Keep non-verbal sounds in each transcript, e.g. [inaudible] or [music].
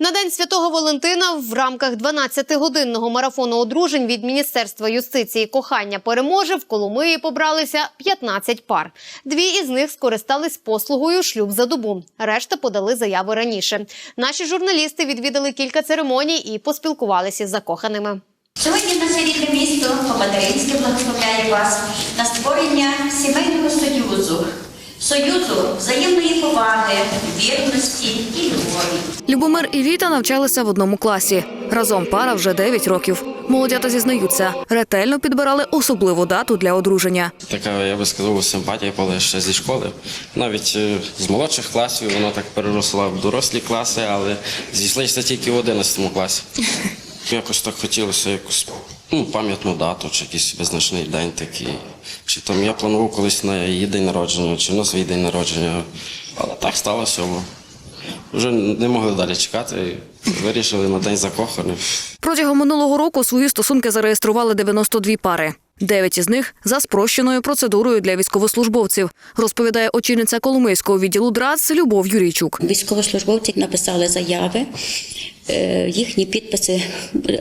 На день святого Валентина в рамках 12-годинного марафону одружень від Міністерства юстиції кохання переможе в Коломиї побралися 15 пар. Дві із них скористались послугою шлюб за добу. Решта подали заяви раніше. Наші журналісти відвідали кілька церемоній і поспілкувалися з закоханими. Сьогодні наше рідне місто по-материнськи благословляє вас на створення сімейного союзу, союзу взаємної поваги, вірності і любові. Любомир і Віта навчалися в одному класі. Разом пара вже 9 років. Молодята зізнаються, ретельно підбирали особливу дату для одруження. Така, я би сказав, симпатія була ще зі школи. Навіть е, з молодших класів воно так переросло в дорослі класи, але зійшлися тільки в 11 класі. [laughs] Якось так хотілося якусь ну, пам'ятну дату, чи якийсь визначний день такий. Чи там я планував колись на її день народження, чи на свій день народження. Але так сталося. Бо вже не могли далі чекати. Вирішили на день закоханих. Протягом минулого року свої стосунки зареєстрували 92 пари. Дев'ять із них за спрощеною процедурою для військовослужбовців, розповідає очільниця Коломийського відділу ДРАЦ Любов Юрійчук. Військовослужбовці написали заяви. Е, Їхні підписи,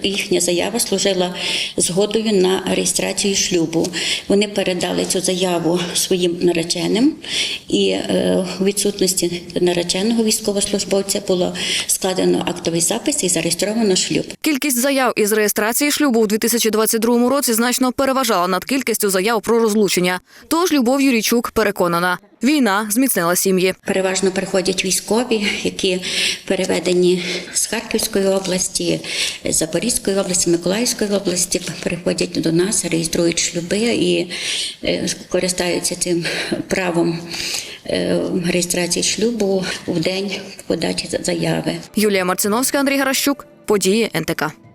їхня заява служила згодою на реєстрацію шлюбу. Вони передали цю заяву своїм нареченим, і е, у відсутності нареченого військовослужбовця було складено актовий запис і зареєстровано шлюб. Кількість заяв із реєстрації шлюбу у 2022 році значно переважала над кількістю заяв про розлучення. Тож Любов Юрійчук переконана, війна зміцнила сім'ї. Переважно приходять військові, які переведені з Харківської області, Запорізької області, Миколаївської області, приходять до нас, реєструють шлюби і е, користаються цим правом е, реєстрації шлюбу в день подачі заяви. Юлія Марциновська, Андрій Гаращук. Події НТК.